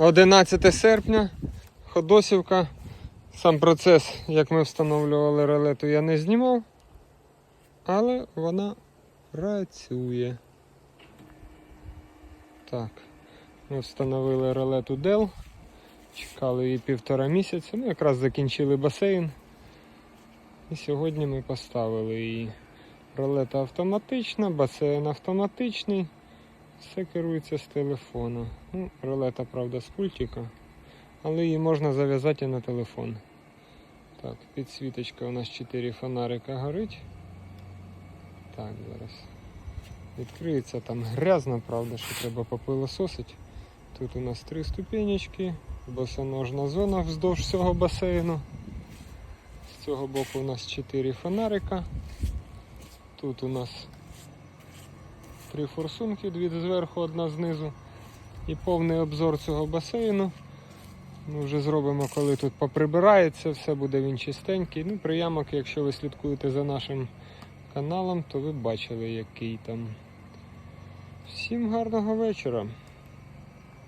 11 серпня, Ходосівка. Сам процес, як ми встановлювали релету, я не знімав, але вона працює. Так, ми встановили релету Dell. Чекали її півтора місяця. Ну, якраз закінчили басейн. І сьогодні ми поставили її. Ролета автоматична, басейн автоматичний. Все керується з телефону. Ну, ролета, правда, з пультика, але її можна зав'язати на телефон. Так, підсвіточка у нас 4 фонарика горить. Так, зараз. Відкриється там грязно, правда, що треба попилососити. Тут у нас три ступенечки, босоножна зона вздовж всього басейну. З цього боку у нас 4 фонарика. Тут у нас три форсунки, дві зверху, одна знизу. І повний обзор цього басейну. Ми вже зробимо, коли тут поприбирається, все буде він чистенький. Ну, приямок, якщо ви слідкуєте за нашим каналом, то ви бачили, який там. Всім гарного вечора.